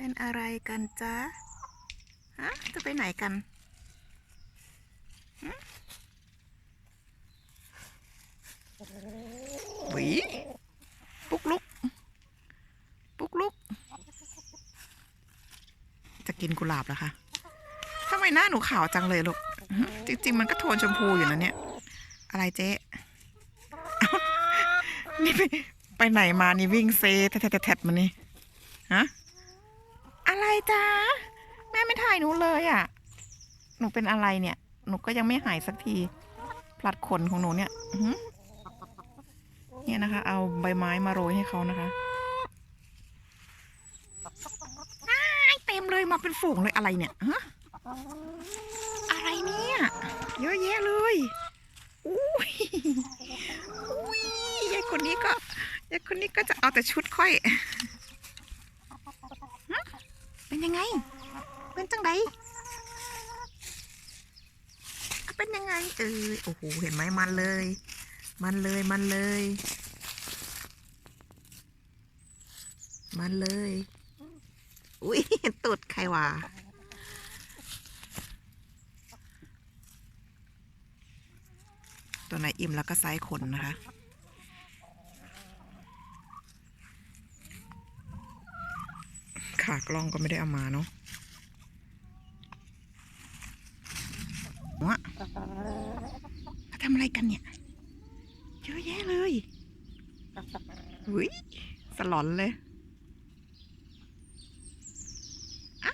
เป็นอะไรกันจ๊ะฮะจะไปไหนกันหึหวีปุกลุก ปุกลุก จะกินกุหลาบเหรอคะทำไมหน้าหนูขาวจังเลยลูก จริง ๆ มันก็โทนชมพูอยู่นะเนี่ย อะไรเจ๊นี่ไปไปไหนมานี่วิ่งเซแทะแทะๆมานี่ ฮะ จ๊ะแม่ไม่ถ่ายหนูเลยอะ่ะ หนูเป็นอะไรเนี่ย หนูก็ยังไม่หายสักทีผลัดขนของหนูเนี่ยเนี่ยนะคะ เอาใบไม้มาโรยให้เขานะคะเต็มเลยมาเป็นฝูงเลยอะไรเนี่ยฮะอะไรเนี่ย เยอะแยะเลยอุ้ยอุ้ยยายคนนี้ก็ยายคนนี้ก็จะเอาแต่ชุดค่อย เป็นยังไง เป็นจังไดเป็นยังไง เออโอ้โห เห็นไหมมันเลย มันเลย มันเลย มันเลย อุ้ยตุดใครวะตัวไหนอิ่มแล้วก็ไซส์ขนนะคะ ขากล้องก็ไม่ได้เอามาเนาะวะเขาทำอะไรกันเนี่ย เยอะแยะเลยอุ้ยสลอนเลยอะ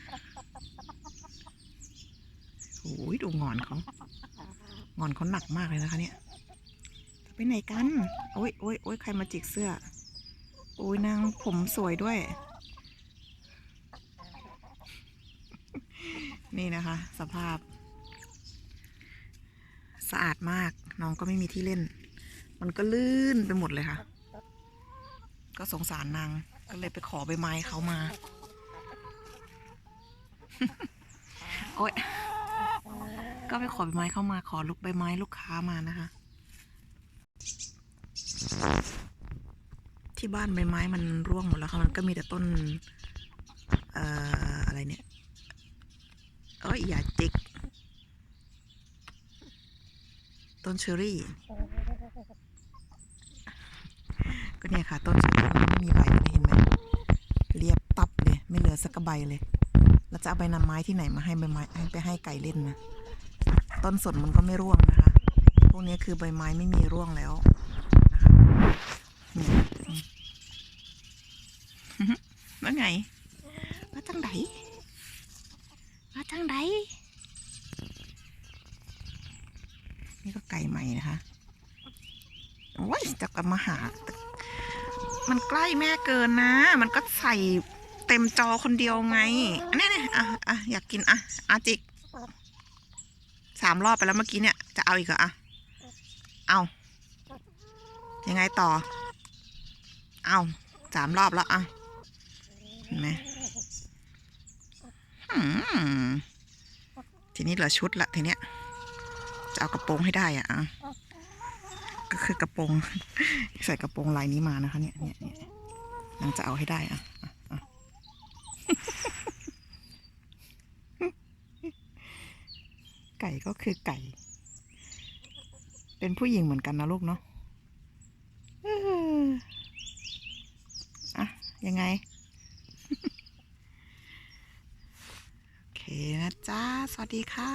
โอ้ยดูงอนเขางอนเขาหนักมากเลยนะคะเนี่ยไปไหนกัน โอ้ยโอ้ยโอ้ยใครมาจิกเสื้อ โอ้ยนางผมสวยด้วย นี่นะคะ สภาพ สะอาดมาก น้องก็ไม่มีที่เล่น มันก็ลื่นไปหมดเลยค่ะ ก็สงสารนาง ก็เลยไปขอใบไม้เขามา โอ๊ยก็ไปขอใบไม้เข้ามาขอลูกใบไม้ลูกค้ามานะคะ ที่บ้านใบไม้มันร่วงหมดแล้วค่ะมันก็มีแต่ต้น เอ่ออะไรเนี่ย เอ้ยอย่าจิก ต้นเชอรี่ ก็เนี่ยค่ะ ต้นเชอรี่มันไม่มีใบเลยเห็นไหมเรียบตับเลย ไม่เหลือสักใบเลย แล้วจะเอาใบนำไม้ที่ไหนมาให้ใบไม้ให้ไปให้ไก่เล่นนะ ต้นสนมันก็ไม่ร่วงนะคะ พวกนี้คือใบไม้ไม่มีร่วงแล้วนะคะเนี่ยอืมว่าไงว่าจังไดว่าจังไดนี่ ก็ไก่ใหม่นะคะโอ้ยจะกลับมาหา มันใกล้แม่เกินนะ มันก็ใส่เต็มจอคนเดียวไงอันนี้เนี่ยอะอะอยากกินอะอาจิกสามรอบไปแล้วเมื่อกี้เนี่ย จะเอาอีกเหรออะเอายังไงต่อ เอาสามรอบแล้วอะเห็นไหมอืมทีนี้เหลือชุดละทีเนี้ย จะเอากระโปรงให้ได้อะอะก็คือกระโปรง ใส่กระโปรงลายนี้มานะคะ เนี่ยเนี่ยเนี่ยยังจะเอาให้ได้อะไก่ก็คือไก่ เป็นผู้หญิงเหมือนกันนะลูกเนาะอะยังไง โอเคนะจ๊ะสวัสดีค่ะ